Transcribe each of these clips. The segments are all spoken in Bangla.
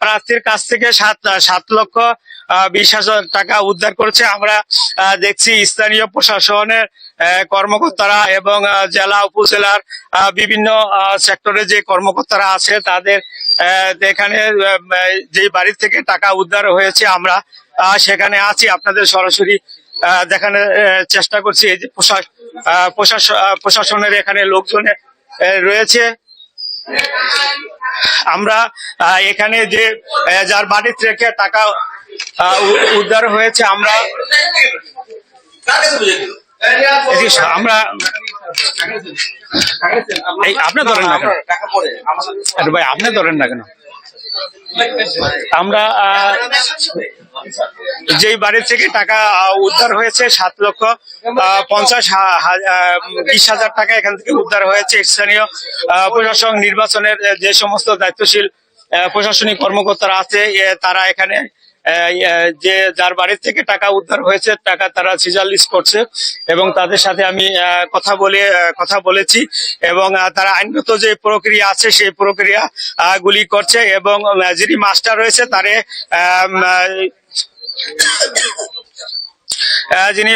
প্রার্থীর কাছ থেকে সাত সাত লক্ষ বিশ হাজার টাকা উদ্ধার করেছে। আমরা দেখছি স্থানীয় প্রশাসনের কর্মকর্তারা এবং জেলা, উপজেলার বিভিন্ন সেক্টরে যে কর্মকর্তারা আছে, তাদের এখানে যে বাড়ি থেকে টাকা উদ্ধার হয়েছে আমরা সেখানে আছি। আপনাদের সরাসরি দেখানোর চেষ্টা করছি। এই যে প্রশাসনের এখানে লোকজন রয়েছে। আমরা এখানে যে যার বাড়ি থেকে টাকা উদ্ধার হয়েছে, আমরা আমরা ধরেন না কেন? ভাই, আপনি ধরেন না কেন? আমরা যেই বাড়ি থেকে টাকা উদ্ধার হয়েছে সাত লক্ষ পঞ্চাশ বিশ হাজার টাকা এখান থেকে উদ্ধার হয়েছে স্থানীয় প্রশাসন নির্বাচনের যে সমস্ত দায়িত্বশীল প্রশাসনিক কর্মকর্তারা আছে তারা এখানে আহ, যে যার বাড়ির থেকে টাকা উদ্ধার হয়েছে টাকা তারা সিজার লিস্ট করছে এবং তাদের সাথে আমি কথা বলে কথা বলেছি এবং তারা আইনগত যে প্রক্রিয়া আছে সেই প্রক্রিয়া গুলি করছে এবং যিনি মাস্টার রয়েছে তারে যিনি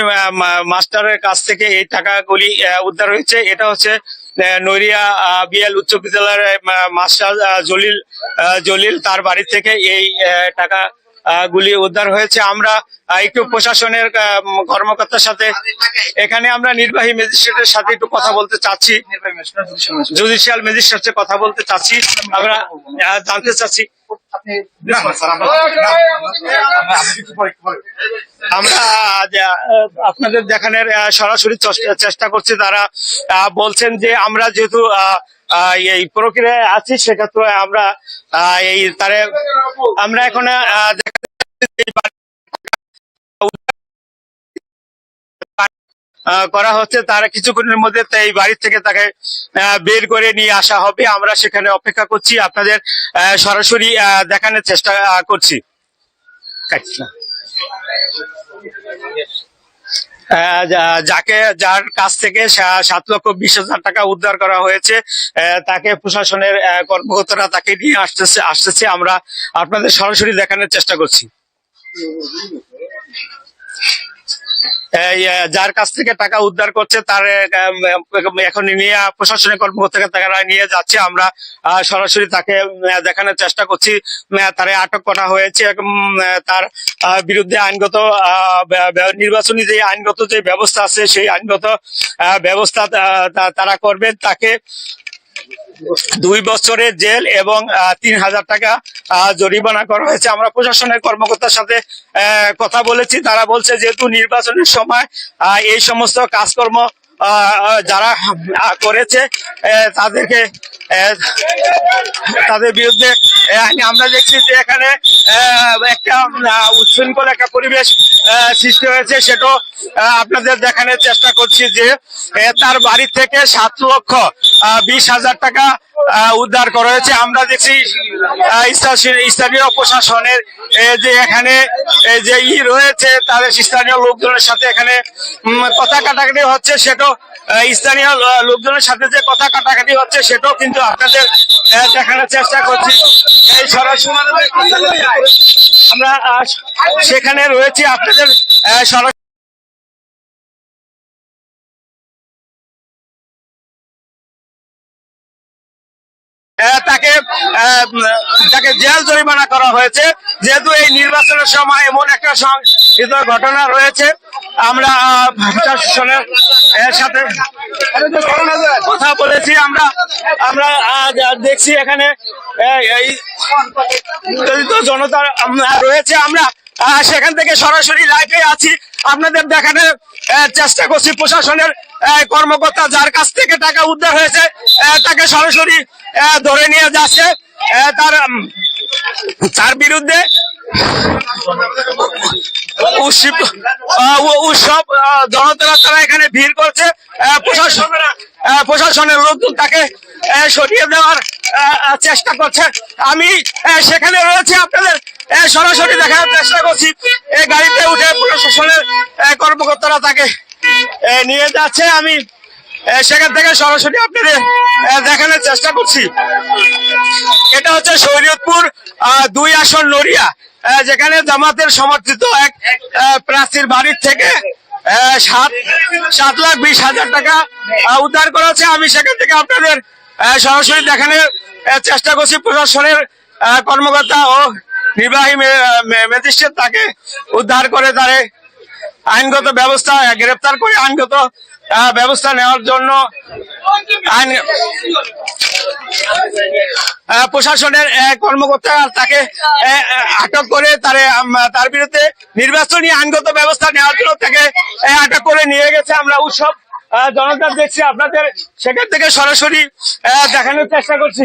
মাস্টারের কাছ থেকে এই টাকাগুলি উদ্ধার হয়েছে, এটা হচ্ছে নৈরিয়া বিএল উচ্চ বিদ্যালয়ের মাস্টার জলিল জলিল তার বাড়ি থেকে এই টাকা গুলি উদ্ধার হয়েছে। আমরা একটু প্রশাসনের কর্মকর্তার সাথে এখানে আমরা নির্বাহী ম্যাজিস্ট্রেটের সাথে একটু কথা বলতে চাচ্ছি। জুডিশিয়াল ম্যাজিস্ট্রেটের কথা বলতে চাচ্ছি। আমরা জানতে চাচ্ছি। আমরা আপনাদের দেখানোর সরাসরি চেষ্টা- করছি। তারা বলছেন যে আমরা যেহেতু এই প্রক্রিয়ায় আছি, সেক্ষেত্রে আমরা এই তারে আমরা এখন করা হচ্ছে, তারা কিছুক্ষণের মধ্যে এই বাড়ি থেকে তাকে বের করে নিয়ে আসা হবে। আমরা সেখানে অপেক্ষা করছি, আপনাদের সরাসরি দেখানোর চেষ্টা করছি। যাকে, যার কাছ থেকে সাত লক্ষ বিশ হাজার টাকা উদ্ধার করা হয়েছে তাকে প্রশাসনের কর্মকর্তারা তাকে নিয়ে আসতেছে আসতেছে। আমরা আপনাদের সরাসরি দেখানোর চেষ্টা করছি। যার কাছ থেকে টাকা উদ্ধার করছে, তার এখন নিয়ে প্রশাসনিক কর্মকর্তাকে তারা নিয়ে যাচ্ছে। আমরা সরাসরি তাকে দেখানোর চেষ্টা করছি। তারে আটক করা হয়েছে। তার বিরুদ্ধে আইনগত নির্বাচনী যে আইনগত যে ব্যবস্থা আছে, সেই আইনগত ব্যবস্থা তারা করবেন। তাকে দুই বছরের জেল এবং তিন হাজার টাকা জরিমানা করা হয়েছে। আমরা প্রশাসনের কর্মকর্তার সাথে কথা বলেছি। তারা বলছে, যেহেতু নির্বাচনের সময় এই সমস্ত কাজকর্ম যারা করেছে তাদেরকে তাদের বিরুদ্ধে আমরা দেখছি যে এখানে একটা উশৃঙ্খল একটা পরিবেশ সৃষ্টি হয়েছে। সেটা আপনাদের দেখানোর চেষ্টা করছি যে তার বাড়ি থেকে সাত লক্ষ বিশ হাজার টাকা উদ্ধার করা হয়েছে। আমরা দেখছি স্থানীয়- প্রশাসনের যে এখানে যে ই রয়েছে, তাদের স্থানীয় লোকজনের সাথে এখানে কথা কাটাকাটি হচ্ছে, সেটাও স্থানীয় লোকজনের সাথে যে কথা কাটাকাটি হচ্ছে, সেটাও কিন্তু আপনাদের দেখানোর চেষ্টা করছি। এই সরাসরি আমরা সেখানে রয়েছি। আপনাদের সরাসরি তাকে তাকে জেল জরিমানা করা হয়েছে। যেহেতু এই নির্বাচনের সময় এমন একটা সংঘটিত ঘটনা রয়েছে, আমরা প্রশাসনের সাথে কথা বলেছি। আমরা আমরা দেখছি এখানে এই- জনতা রয়েছে। আমরা সেখান থেকে সরাসরি লাইভে আছি। আপনাদের দেখানোর চেষ্টা করছি প্রশাসনের কর্মকর্তা যার কাছ থেকে টাকা উদ্ধার হয়েছে তাকে সরাসরি ধরে নিয়ে যাচ্ছে তার তার বিরুদ্ধে উৎসব জনতারা তারা এখানে ভিড় করছে প্রশাসন প্রশাসনের লোকজন তাকে সরিয়ে দেওয়ার চেষ্টা করছে। আমি সেখানে রয়েছে আপনাদের সরাসরি দেখার চেষ্টা করছি। এই গাড়িতে উঠে প্রশাসনের কর্মকর্তারা তাকে নিয়ে যাচ্ছে। আমি সেখান থেকে সরাসরি আপনাদের দেখানোর চেষ্টা করছি। এটা হচ্ছে শরীয়তপুর দুই আসন নড়িয়া যেখানে জামাতের সমর্থিত এক প্রার্থীর বাড়ির থেকে সাত সাত লাখ বিশ হাজার টাকা উদ্ধার করেছে। আমি সেখান থেকে আপনাদের সরাসরি দেখানোর চেষ্টা করছি প্রশাসনের কর্মকর্তা ও নির্বাহী ম্যাজিস্ট্রেট তাকে উদ্ধার করে তারে আইনগত ব্যবস্থা আহ, গ্রেপ্তার করে আইনগত ব্যবস্থা নেওয়ার জন্য প্রশাসনের কর্মকর্তা তাকে আটক করে তারে তার বিরুদ্ধে নির্বাচনী আইনগত ব্যবস্থা নেওয়ার জন্য তাকে আটক করে নিয়ে গেছে। আমরা উৎসব জনতা দেখছি আপনাদের সেখান থেকে সরাসরি দেখানোর চেষ্টা করছি।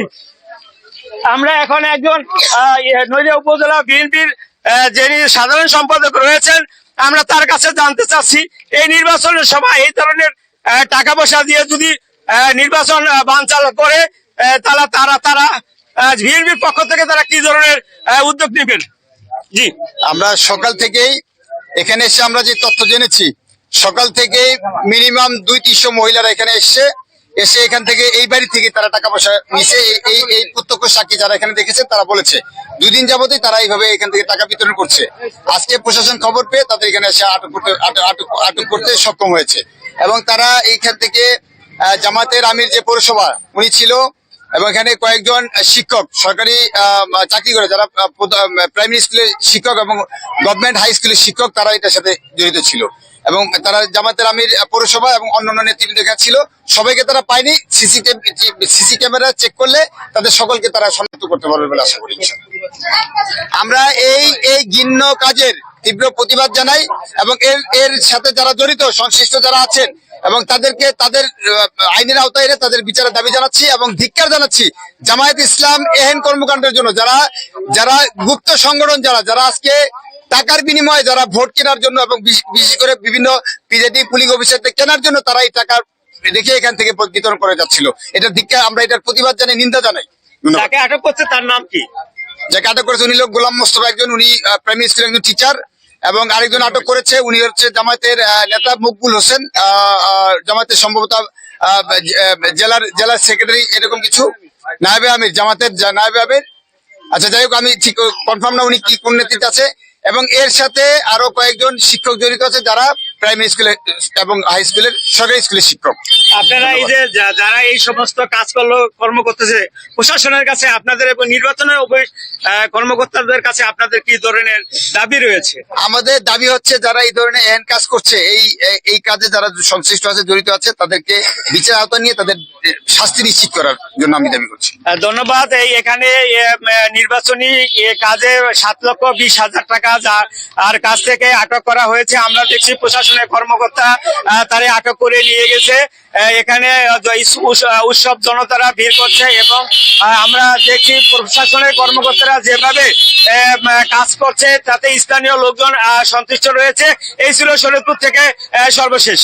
আমরা এখন একজন আহ, ইয়ে, উপজেলা বিএনপির যিনি সাধারণ সম্পাদক রয়েছেন আমরা তার কাছে জানতে চাচ্ছি এই নির্বাচনের সময় এই ধরনের টাকা পয়সা দিয়ে যদি নির্বাচন বানচাল করে তাহলে তারা তারা বিএনপির পক্ষ থেকে তারা কি ধরনের উদ্যোগ নেবেন? জি। আমরা সকাল থেকেই এখানে এসে আমরা যে তথ্য জেনেছি সকাল থেকেই মিনিমাম দুই তিনশো মহিলারা এখানে এসছে। এসে এখান থেকে এই বাড়ি থেকে তারা টাকা পয়সা নিছে। এই- এই প্রত্যক্ষ সাক্ষী যারা এখানে দেখেছে, তারা বলেছে, দুদিন যাবতই তারা এইভাবে এখান থেকে টাকা বিতরণ করছে। আজকে প্রশাসন খবর পেয়ে তাদের এখানে এসে আটক করতে, আটক- করতে সক্ষম হয়েছে। এবং তারা এইখান থেকে জামাতের আমির যে পৌরসভা, উনি ছিল এবং এখানে কয়েকজন শিক্ষক, সরকারি চাকরি করে যারা প্রাইমারি স্কুলের শিক্ষক এবং গভর্নমেন্ট হাই স্কুলের শিক্ষক তারা এটার সাথে জড়িত ছিল। এবং তারা জামাতের আমির পৌরসভা এবং অন্যান্য নেতৃবৃন্দ এখানে ছিল। সবাইকে তারা পায়নি সিসি সিসি ক্যামেরা চেক করলে তাদের সকলকে তারা শনাক্ত করতে পারবে বলে আশা করি আমরা এই এই ঘিন্ন কাজের তীব্র প্রতিবাদ জানাই এবং এর এর সাথে যারা জড়িত, সংশ্লিষ্ট যারা আছেন এবং তাদেরকে তাদের আইনের আওতায় এনে তাদের বিচারের দাবি জানাচ্ছি এবং ধিক্কার জানাচ্ছি জামায়াত ইসলাম এহেন কর্মকাণ্ডের জন্য। যারা যারা গুপ্ত সংগঠন যারা যারা আজকে টাকার বিনিময়ে যারা ভোট কেনার জন্য এবং বিশ- বিশেষ করে বিভিন্ন পিজেডি পুলিশ অফিসারদের কেনার জন্য তারা এই টাকা রেখে এখান থেকে বিতরণ করে যাচ্ছিল। এটা ধিক্কার আমরা এটার প্রতিবাদ জানাই নিন্দা জানাই। তাকে আটক করছে তার নাম কি? যাকে আটক করেছে উনি লোক গোলাম মোস্তফা একজন উনি প্রাইমারি স্কুলের একজন টিচার এবং আরেকজন আটক করেছে, উনি হচ্ছে জামায়াতের নেতা মকবুল হোসেন। জামায়াতের সম্ভবত জেলার জেলার সেক্রেটারি এরকম কিছু। নায়বে আমির, জামাতের নায়বে আমির। আচ্ছা যাই হোক, আমি ঠিক কনফার্ম না উনি কি কোন নেতৃত্বে আছে। এবং এর সাথে আরও কয়েকজন শিক্ষক জড়িত আছে যারা প্রাইমারি স্কুলে এবং হাই স্কুলের সরকারি স্কুলের শিক্ষক। আপনারা এই যে যারা এই সমস্ত কাজ করল কর্ম করতেছে প্রশাসনের কাছে আপনাদের এবং নির্বাচনের কর্মকর্তাদের কাছে আপনাদের কি ধরনের দাবি রয়েছে? আমাদের দাবি হচ্ছে যারা এই ধরনের এহেন কাজ করছে এই এই- কাজে যারা সংশ্লিষ্ট আছে জড়িত আছে তাদেরকে বিচার আওতা নিয়ে তাদের শাস্তি নিশ্চিত করার জন্য আমি দাবি করছি। ধন্যবাদ। এই এখানে নির্বাচনী কাজে সাত লক্ষ বিশ হাজার টাকা যা- আর কাছ থেকে আটক করা হয়েছে আমরা দেখছি প্রশাসনের কর্মকর্তা তারে আটক করে নিয়ে গেছে। এখানে উৎসব জনতারা ভিড় করছে এবং আমরা দেখছি প্রশাসনের কর্মকর্তারা যেভাবে কাজ করছে, তাতে স্থানীয় লোকজন সন্তুষ্ট রয়েছে। এই ছিল শরীরপুর থেকে সর্বশেষ।